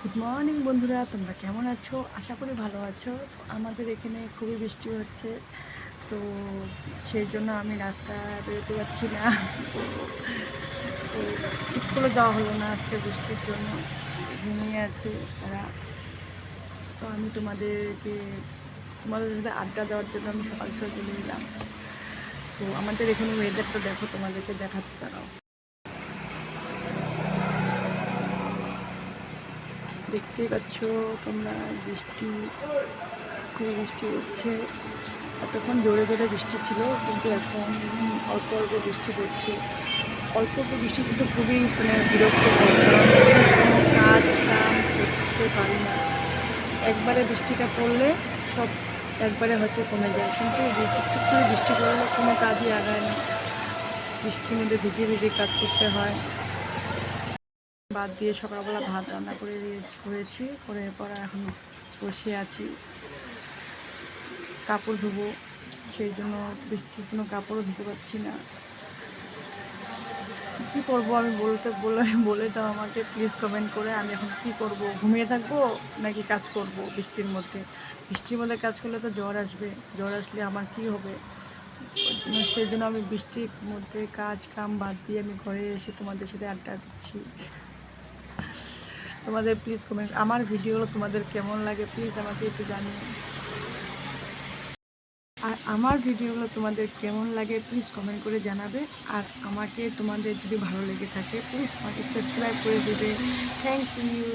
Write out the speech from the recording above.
Good morning বন্ধুরা, তোমরা কেমন আছো? আশা করি ভালো আছো। আমাদের এখানে খুবই বৃষ্টি হচ্ছে, তো সেই জন্য আমি রাস্তা বেরোতে পারছি না। তো স্কুলে যাওয়া হলো না আজকে বৃষ্টির জন্য, ঘুমিয়ে আছে তারা। তো আমি তোমাদেরকে, তোমাদের সাথে আড্ডা দেওয়ার জন্য আমি সকাল সকাল চলে এলাম। তো আমাদের এখানে ওয়েদারটা দেখো, তোমাদেরকে দেখাচ্ছি তারাও দেখতেই পাচ্ছ তোমরা, বৃষ্টি খুব বৃষ্টি হচ্ছে। এতক্ষণ জোরে জোরে বৃষ্টি ছিল, কিন্তু এখন অল্প অল্প বৃষ্টি পড়ছে অল্প অল্প বৃষ্টি কিন্তু খুবই মানে বিরক্ত কোনো কাজ কাম করতে পারি না। একবারে বৃষ্টিটা পড়লে সব একবারে হয়তো কমে যায়, কিন্তু টুকটুক করে বৃষ্টি পড়লে কোনো কাজই আগায় না। বৃষ্টির মধ্যে ভিজে ভিজে কাজ করতে হয়। বাদ দিয়ে সকালবেলা ভাত রান্না করে করেছি, করে পর এখন বসে আছি। কাপড় ধুবো, সেই জন্য বৃষ্টির জন্য কাপড়ও ধুতে পারছি না। কী করব আমি বলতে, বলে বলে দাও আমাকে প্লিজ কমেন্ট করে আমি এখন কি করব? ঘুমিয়ে থাকব নাকি কাজ করব বৃষ্টির মধ্যে? বৃষ্টির মধ্যে কাজ করলে তো জ্বর আসবে, জ্বর আসলে আমার কি হবে? সেই জন্য আমি বৃষ্টির মধ্যে কাজ কাম বাদ দিয়ে আমি ঘরে এসে তোমাদের সাথে আড্ডা দিচ্ছি। তোমাদের প্লিজ কমেন্ট আমার ভিডিওগুলো তোমাদের কেমন লাগে প্লিজ আমাকে একটু জানিও। আর আমার ভিডিওগুলো তোমাদের কেমন লাগে প্লিজ কমেন্ট করে জানাবে। আর আমাকে তোমাদের যদি ভালো লেগে থাকে প্লিজ আমাকে সাবস্ক্রাইব করে দেবে। Thank you